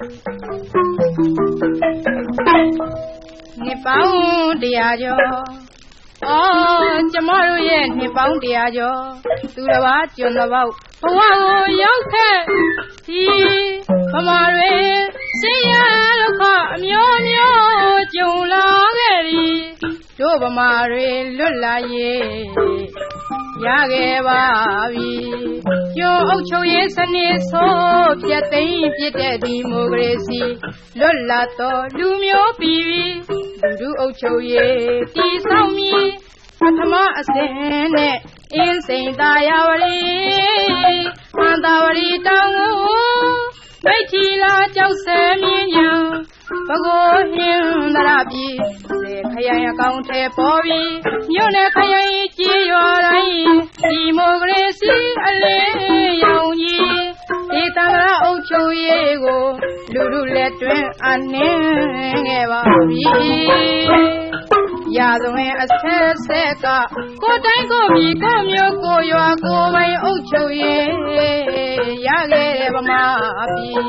နှစ်ပေါင်းတရားကျော်အော်ကျမတို့ရဲ့နှစ်ပေါင်းတရားကျော်သူတစ်ပါးကျွန်းတစ်ပေါက်ဘဝကိုရောက်ခဲ့ဒီဗမာတွေဆင်းရဲဒုက္ခအမျိုးမျိုးကြုံလာခဲ့ပြီတို့ဗမာတွေလွတ်လာရေးရခဲ့ပါပြီကျွန်းအု ပ်ချုပ်ရေးစနစ်ဆိုးပြတ်သိမ်းပြစ်တဲ့ဒီမိုကရေစီလွတ်လပ်သောလူမျိုးပြည်လူထုအုပ်ချုပ်ရေးတည်ဆောက်မည်ပထမအစဉ်နဲ့အင်းစိန်သာယာဝရီမန္တဝရီတောင်ကိုမိတ်ထီလာကြောက်ဆဲမြင်းရန်ဘကိုဟင်းသရပြည်စေခရိုင်အကောင့်ထဲပေါ်ပြီးမြို့နယ်ခရိုင်ကြီးရွာတိုင်းဒီမိုကရေစီအလေးရော လူလူလက်တွင်အနှင်းခဲ့ပါပြီရာဇဝင်အဆက်ဆက်ကကိုတိုင်းကိုပြီကိုမျိုးကိုရွာကိုပိုင်အုပ်ချုပ်ရေးရခဲ့တဲ့ဗမာပြည်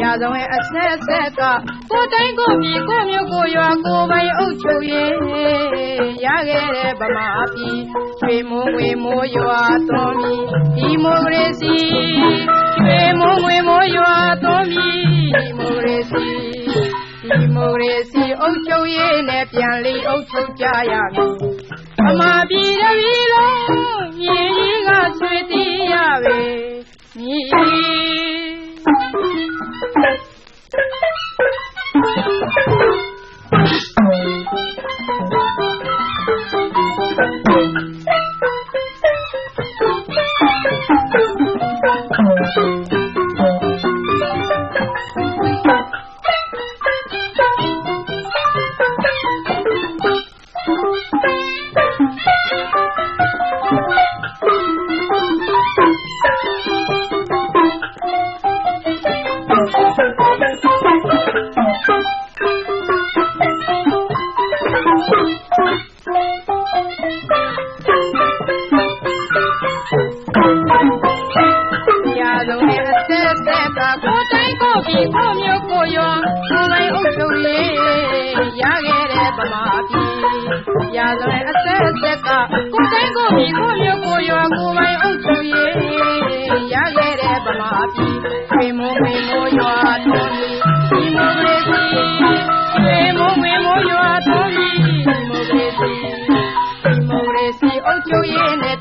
ရာဇဝင်အဆက်ဆက်ကကိုတိုင်းကိုပြီကိုမျိုးကိုရွာကိုပိုင်အုပ်ချုပ်ရေးရခဲ့တဲ့ဗမာပြည်ရွှေမိုးငွေမိုးရွာသွန်ပြီဒီမိုကရေစီ စီအုပ်ချုပ်ရေးနဲ့ပြန်လီအုပ်ချုပ်ကြရမည်အမပြည်တပြည်လုံးမြေကြီးကဆွေတီးရပဲ မြည်ပြည်ကိုမျိုးကိုရောကိုယ်ပိုင်အုပ်ချုပ်ရေးရခဲ့တဲ့ဗမာပြည်ရာဇဝင်အဆက်အဆက်ကကိုယ်တိုင်းကိုပြည်ကိုမျိုးကိုရောကိုယ်ပိုင်အုပ်ချုပ်ရေး you in it.